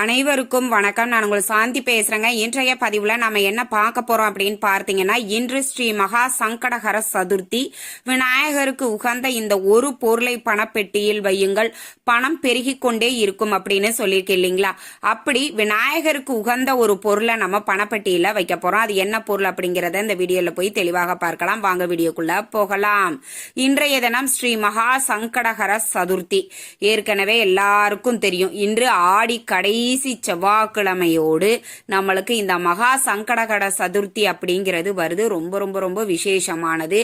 அனைவருக்கும் வணக்கம். நான் உங்கள் சாந்தி பேசுறேங்க. இன்றைய பதிவுல நம்ம என்ன பார்க்க போறோம் அப்படின்னு பார்த்தீங்கன்னா இன்று ஸ்ரீ மகா சங்கடகர சதுர்த்தி. விநாயகருக்கு உகந்த இந்த ஒரு பொருளை பணப்பெட்டியில் வையுங்கள். பணம் பெருகி கொண்டே இருக்கும் அப்படின்னு சொல்லியிருக்கேன் இல்லைங்களா? அப்படி விநாயகருக்கு உகந்த ஒரு பொருளை நம்ம பணப்பெட்டியில வைக்க போறோம். அது என்ன பொருள் அப்படிங்கறத இந்த வீடியோல போய் தெளிவாக பார்க்கலாம். வாங்க வீடியோக்குள்ள போகலாம். இன்றைய தினம் ஸ்ரீ மகா சங்கடகர சதுர்த்தி. ஏற்கனவே எல்லாருக்கும் தெரியும். இன்று ஆடி கடைசி செவ்வாய்க்கிழமையோடு நம்மளுக்கு இந்த மகா சங்கடகட சதுர்த்தி அப்படிங்கிறது வருது. ரொம்ப ரொம்ப ரொம்ப விசேஷமானது.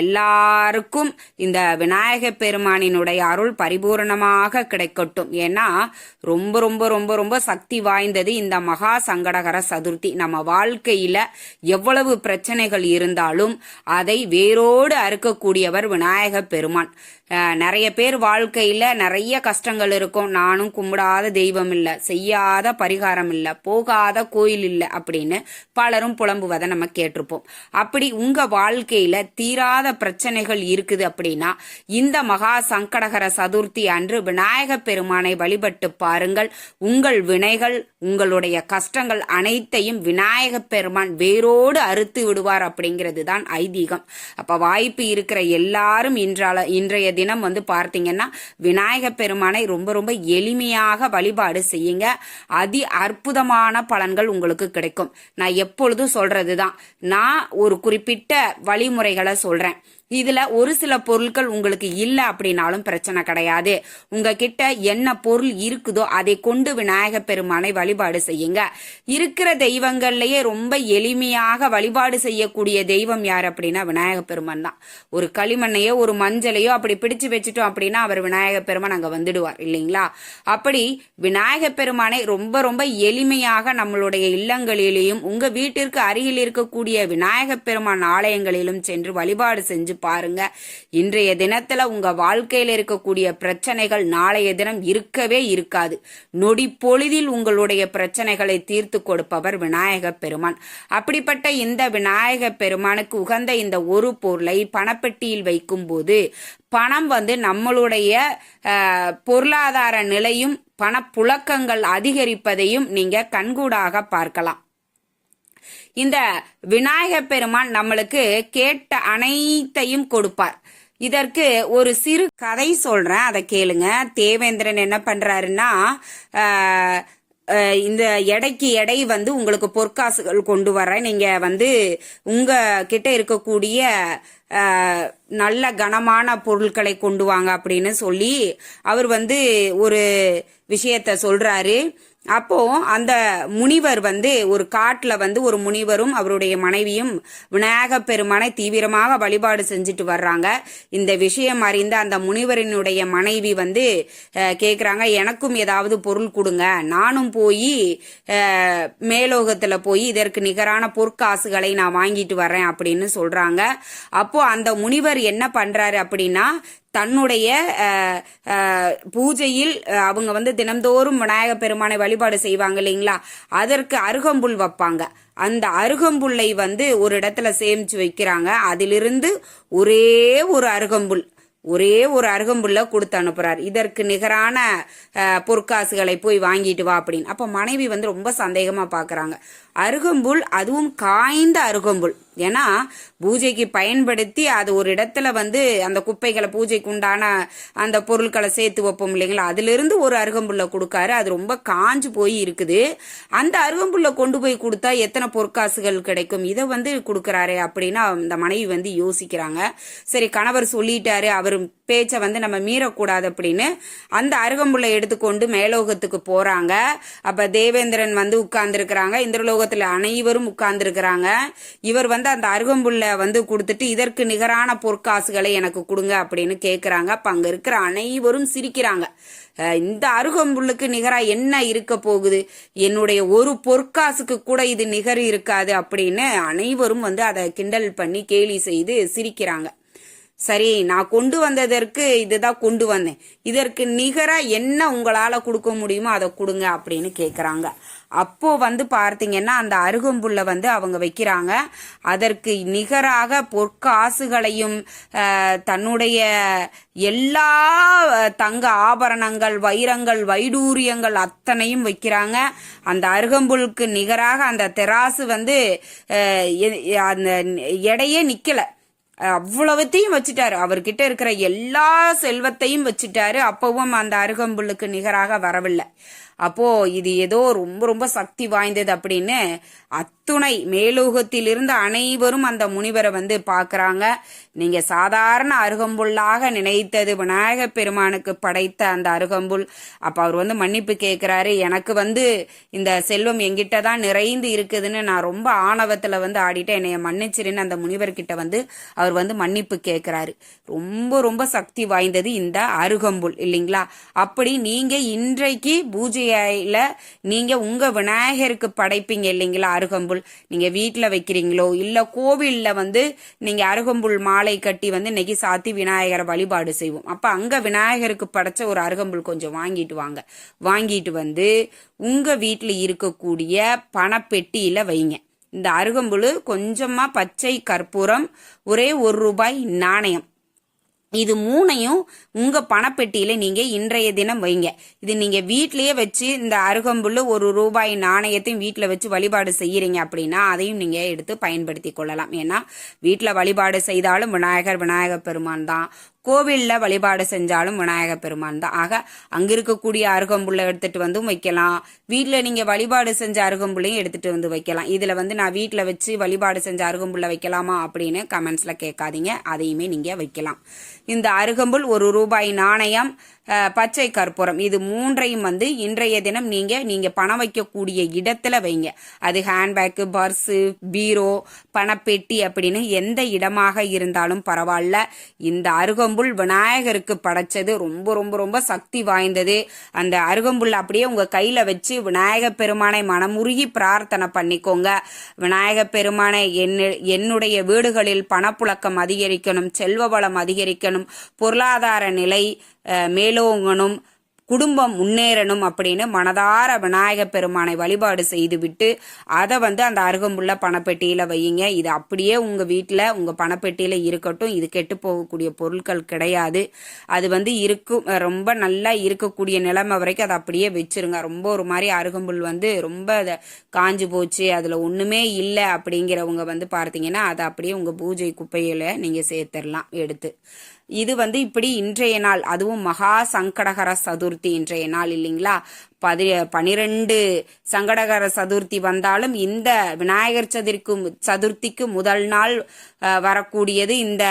எல்லாருக்கும் இந்த விநாயக பெருமானினுடைய அருள் பரிபூரணமாக கிடைக்கட்டும். ஏன்னா ரொம்ப ரொம்ப ரொம்ப ரொம்ப சக்தி வாய்ந்தது இந்த மகா சங்கடகர சதுர்த்தி. நம்ம வாழ்க்கையில எவ்வளவு பிரச்சனைகள் இருந்தாலும் அதை வேரோடு அறுக்கக்கூடியவர் விநாயக பெருமான். நிறைய பேர் வாழ்க்கையில நிறைய கஷ்டங்கள் இருக்கும். நானும் கும்பிடாத தெய்வம் இல்லை. செய்ய செய்யாத பரிகாரம் இல்ல போகாத கோயில் இல்ல அப்படின்னு பலரும் புலம்புவதை நம்ம கேட்டிருப்போம். அப்படி உங்க வாழ்க்கையில தீராத பிரச்சனைகள் இருக்குது அப்படின்னா இந்த மகா சங்கடகர சதுர்த்தி அன்று விநாயக பெருமானை வழிபட்டு பாருங்கள். உங்கள் வினைகள் உங்களுடைய கஷ்டங்கள் அனைத்தையும் விநாயக பெருமான் வேரோடு அறுத்து விடுவார் அப்படிங்கிறது தான் ஐதீகம். அப்ப வாய்ப்பு இருக்கிற எல்லாரும் இன்றால இன்றைய தினம் வந்து பார்த்தீங்கன்னா விநாயக பெருமானை ரொம்ப ரொம்ப எளிமையாக வழிபாடு செய்யுங்க. அதி அற்புதமான பலன்கள் உங்களுக்கு கிடைக்கும். நான் எப்பொழுதும் சொல்றதுதான். நான் ஒரு குறிப்பிட்ட வழிமுறைகளை சொல்றேன். இதுல ஒரு சில பொருட்கள் உங்களுக்கு இல்ல அப்படின்னாலும் பிரச்சனை கிடையாது. உங்ககிட்ட என்ன பொருள் இருக்குதோ அதை கொண்டு விநாயக பெருமானை வழிபாடு செய்யுங்க. இருக்கிற தெய்வங்கள்லயே ரொம்ப எளிமையாக வழிபாடு செய்யக்கூடிய தெய்வம் யார் அப்படின்னா விநாயக பெருமான் தான். ஒரு களிமண்ணையோ ஒரு மஞ்சளையோ அப்படி பிடிச்சு வச்சுட்டோம் அப்படின்னா அவர் விநாயக பெருமான் அங்க வந்துடுவார் இல்லைங்களா? அப்படி விநாயக பெருமானை ரொம்ப ரொம்ப எளிமையாக நம்மளுடைய இல்லங்களிலேயும் உங்க வீட்டிற்கு அருகில் இருக்கக்கூடிய விநாயக பெருமான் ஆலயங்களிலும் சென்று வழிபாடு செஞ்சு பாருங்க இன்றைய தினத்துல உங்க வாழ்க்கையில இருக்கக்கூடிய பிரச்சனைகள் நாளைய தினம் இருக்கவே இருக்காது. நொடி பொழுதில் உங்களுடைய பிரச்சனைகளை தீர்த்து கொடுப்பவர் விநாயக பெருமான். அப்படிப்பட்ட இந்த விநாயக பெருமானுக்கு உகந்த இந்த ஒரு பொருளை பணப்பெட்டியில் வைக்கும் போது பணம் வந்து நம்மளுடைய பொருளாதார நிலையும் பணப்புழக்கங்கள் அதிகரிப்பதையும் நீங்க கண்கூடாக பார்க்கலாம். இந்த விநாயக பெருமான் நம்மளுக்கு கேட்ட அனைத்தையும் கொடுப்பார். இதற்கு ஒரு சிறு கதை சொல்றேன் அதை கேளுங்க. தேவேந்திரன் என்ன பண்றாருன்னா இந்த எடைக்கு எடை வந்து உங்களுக்கு பொற்காசுகள் கொண்டு வரேன் நீங்க வந்து உங்க கிட்ட இருக்கக்கூடிய நல்ல கனமான பொருட்களை கொண்டு வாங்க அப்படின்னு சொல்லி அவர் வந்து ஒரு விஷயத்த சொல்றாரு. அப்போ அந்த முனிவர் வந்து ஒரு காட்டில் வந்து ஒரு முனிவரும் அவருடைய மனைவியும் விநாயக பெருமானை தீவிரமாக வழிபாடு செஞ்சுட்டு வர்றாங்க. இந்த விஷயம் அறிந்த அந்த முனிவரினுடைய மனைவி வந்து கேட்குறாங்க எனக்கும் ஏதாவது பொருள் கொடுங்க. நானும் போய் மேலோகத்தில் போய் இதற்கு நிகரான பொற்காசுகளை நான் வாங்கிட்டு வரேன் அப்படின்னு சொல்கிறாங்க அப்போ அந்த முனிவர் என்ன பண்ணுறாரு அப்படின்னா தன்னுடைய பூஜையில் அவங்க வந்து தினந்தோறும் விநாயக பெருமானை வழிபாடு செய்வாங்க இல்லைங்களா? அதற்கு அருகம்புல் வைப்பாங்க. அந்த அருகம்புல்லை வந்து ஒரு இடத்துல சேமிச்சு வைக்கிறாங்க. அதிலிருந்து ஒரே ஒரு அருகம்புல் ஒரே ஒரு அருகம்புல்ல கொடுத்து அனுப்புறார். இதற்கு நிகரான பொற்காசுகளை போய் வாங்கிட்டு வா அப்படின்னு. அப்ப மனைவி வந்து ரொம்ப சந்தேகமா பாக்குறாங்க. அருகம்புல் அதுவும் காய்ந்த அருகம்புல். ஏன்னா பூஜைக்கு பயன்படுத்தி அது ஒரு இடத்துல வந்து அந்த குப்பைகளை பூஜைக்கு உண்டான அந்த பொருட்களை சேர்த்து வைப்போம் இல்லைங்களா? அதுலேருந்து ஒரு அருகம்புல்ல கொடுக்காரு. அது ரொம்ப காஞ்சு போய் இருக்குது. அந்த அருகம்புல்ல கொண்டு போய் கொடுத்தா எத்தனை பொற்காசுகள் கிடைக்கும்? இதை வந்து கொடுக்குறாரே அப்படின்னு அந்த மனைவி வந்து யோசிக்கிறாங்க. சரி கணவர் சொல்லிட்டாரு. அவர் பேச்சை வந்து நம்ம மீறக்கூடாது அப்படின்னு அந்த அருகம்புல்லை எடுத்துக்கொண்டு மேலோகத்துக்கு போறாங்க. அப்ப தேவேந்திரன் வந்து உட்கார்ந்துருக்கிறாங்க. சமூகத்தில் அனைவரும் உட்கார்ந்துருக்கிறாங்க. இவர் வந்து அந்த அருகம்புள்ள வந்து கொடுத்துட்டு இதற்கு நிகரான பொற்காசுகளை எனக்கு கொடுங்க அப்படின்னு கேட்குறாங்க அப்போ அங்கே இருக்கிற அனைவரும் சிரிக்கிறாங்க. இந்த அருகம்புல்லுக்கு நிகராக என்ன இருக்க போகுது? என்னுடைய ஒரு பொற்காசுக்கு கூட இது நிகர் இருக்காது அப்படின்னு அனைவரும் வந்து அதை கிண்டல் பண்ணி கேலி செய்து சிரிக்கிறாங்க. சரி நான் கொண்டு வந்ததற்கு இதுதான் கொண்டு வந்தேன். இதற்கு நிகரா என்ன உங்களால கொடுக்க முடியுமோ அதை கொடுங்க அப்படின்னு கேக்குறாங்க. அப்போ வந்து பார்த்தீங்கன்னா அந்த அருகம்புல்ல வந்து அவங்க வைக்கிறாங்க. அதற்கு நிகராக பொற்காசுகளையும் தன்னுடைய எல்லா தங்க ஆபரணங்கள் வைரங்கள் வைடூரியங்கள் அத்தனையும் வைக்கிறாங்க. அந்த அருகம்புலுக்கு நிகராக அந்த தெராசு வந்து அந்த எடையே நிக்கல. அவ்வளவுத்தையும் வச்சுட்டாரு. அவர்கிட்ட இருக்கிற எல்லா செல்வத்தையும் வச்சுட்டாரு. அப்பவும் அந்த அருகம்புல்லுக்கு நிகராக வரவில்லை. அப்போ இது ஏதோ ரொம்ப ரொம்ப சக்தி வாய்ந்தது அப்படின்னு அத்துணை மேலோகத்திலிருந்து அனைவரும் அந்த முனிவரை வந்து பாக்குறாங்க நீங்க சாதாரண அருகம்புல்லாக நினைத்தது விநாயக பெருமானுக்கு படைத்த அந்த அருகம்புல். அப்ப அவர் வந்து மன்னிப்பு கேட்கிறாரு. எனக்கு வந்து இந்த செல்வம் எங்கிட்ட தான் நிறைந்து இருக்குதுன்னு நான் ரொம்ப ஆணவத்துல வந்து ஆடிட்டேன். என்னைய மன்னிச்சிருன்னு அந்த முனிவர்கிட்ட வந்து அவர் வந்து மன்னிப்பு கேட்கிறாரு. ரொம்ப ரொம்ப சக்தி வாய்ந்தது இந்த அருகம்புல் இல்லைங்களா? அப்படி நீங்க இன்றைக்கு பூஜை பூஜையில நீங்க உங்க விநாயகருக்கு படைப்பீங்க இல்லைங்களா அருகம்புல். நீங்க வீட்டுல வைக்கிறீங்களோ இல்ல கோவில்ல வந்து நீங்க அருகம்புல் மாலை கட்டி வந்து இன்னைக்கு சாத்தி விநாயகரை வழிபாடு செய்வோம். அப்ப அங்க விநாயகருக்கு படைச்ச ஒரு அருகம்புல் கொஞ்சம் வாங்கிட்டு வாங்க. வாங்கிட்டு வந்து உங்க வீட்டுல இருக்கக்கூடிய பணப்பெட்டியில வைங்க. இந்த அருகம்புழு கொஞ்சமா பச்சை கற்பூரம் ஒரே ஒரு ரூபாய் நாணயம். இது மூணையும் உங்க பணப்பெட்டியில நீங்க இன்றைய தினம் வைங்க. இது நீங்க வீட்லயே வச்சு இந்த அருகம்புல்லு ஒரு ரூபாய் நாணயத்தையும் வீட்டில் வச்சு வழிபாடு செய்யறீங்க அப்படின்னா அதையும் நீங்க எடுத்து பயன்படுத்தி கொள்ளலாம். ஏன்னா வீட்டில் வழிபாடு செய்தாலும் விநாயகர் விநாயகர் பெருமான் தான். கோவிலில் வழிபாடு செஞ்சாலும் விநாயக பெருமான் தான். ஆக அங்க இருக்கக்கூடிய அருகம்புல்லை எடுத்துட்டு வந்து வைக்கலாம். வீட்டில் நீங்க வழிபாடு செஞ்ச அருகம்புள்ளையும் எடுத்துட்டு வந்து வைக்கலாம். இதுல வந்து நான் வீட்டில் வச்சு வழிபாடு செஞ்ச அருகம்புல்லை வைக்கலாமா அப்படின்னு கமெண்ட்ஸ்ல கேட்காதீங்க. அதையுமே நீங்க வைக்கலாம். இந்த அருகம்புல் ஒரு ரூபாய் நாணயம் பச்சை கற்பூரம். இது மூன்றையும் வந்து இன்றைய தினம் நீங்க நீங்க பணம் வைக்கக்கூடிய இடத்துல வைங்க. அது ஹேண்ட்பேக்கு பர்ஸு பீரோ பணப்பெட்டி அப்படின்னு எந்த இடமாக இருந்தாலும் பரவாயில்ல. இந்த அருகம்புல் விநாயகருக்கு படைச்சது ரொம்ப ரொம்ப ரொம்ப சக்தி வாய்ந்தது. அந்த அருகம்புல் அப்படியே உங்க கையில வச்சு விநாயக பெருமானை மனமுருகி பிரார்த்தனை பண்ணிக்கோங்க. விநாயக பெருமானை என்ன- என்னுடைய வீடுகளில் பணப்புழக்கம் அதிகரிக்கணும் செல்வ வளம் அதிகரிக்கணும் பொருளாதார நிலை மேலோங்கணும் குடும்பம் முன்னேறணும் அப்படின்னு மனதார விநாயக பெருமானை வழிபாடு செய்துவிட்டு அதை வந்து அந்த அருகம்புள்ள பணப்பெட்டியில் வையுங்க. இது அப்படியே உங்கள் வீட்டில் உங்கள் பணப்பெட்டியில் இருக்கட்டும். இது கெட்டு போகக்கூடிய பொருட்கள் கிடையாது. அது வந்து இருக்கும் ரொம்ப நல்லா இருக்கக்கூடிய நிலைமை வரைக்கும் அதை அப்படியே வச்சிருங்க. ரொம்ப ஒரு மாதிரி அருகம்புல் வந்து ரொம்ப அதை காஞ்சு போச்சு அதில் ஒன்றுமே இல்லை அப்படிங்கிறவங்க வந்து பார்த்தீங்கன்னா அதை அப்படியே உங்கள் பூஜை குப்பையில் நீங்கள் சேர்த்துடலாம் எடுத்து. இது வந்து இப்படி இன்றைய நாள் அதுவும் மகா சங்கடகர சதுர்த்தி இன்றைய நாள் இல்லைங்களா? பதி பனிரெண்டு சங்கடகர சதுர்த்தி வந்தாலும் இந்த விநாயகர் சதுர்த்திக்கு சதுர்த்திக்கு முதல் நாள் வரக்கூடியது இந்த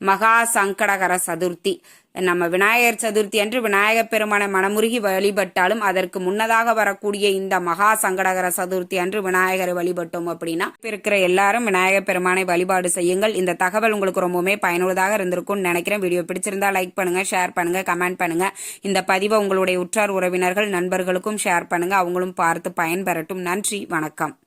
மகா சங்கடகர சதுர்த்தி. நம்ம விநாயகர் சதுர்த்தி அன்று விநாயகப் பெருமானை மனமுருகி வழிபட்டாலும் அதற்கு முன்னதாக வரக்கூடிய இந்த மகா சங்கடகர சதுர்த்தி அன்று விநாயகரை வழிபட்டோம் அப்படின்னா இருக்கிற எல்லாரும் விநாயகர் பெருமானை வழிபாடு செய்யுங்கள். இந்த தகவல் உங்களுக்கு ரொம்பவுமே பயனுள்ளதாக இருந்திருக்கும்னு நினைக்கிறேன். வீடியோ பிடிச்சிருந்தா லைக் பண்ணுங்க ஷேர் பண்ணுங்க கமெண்ட் பண்ணுங்க. இந்த பதிவை உங்களுடைய உற்றார் உறவினர்கள் நண்பர்களுக்கும் ஷேர் பண்ணுங்க. அவங்களும் பார்த்து பயன்பெறட்டும். நன்றி வணக்கம்.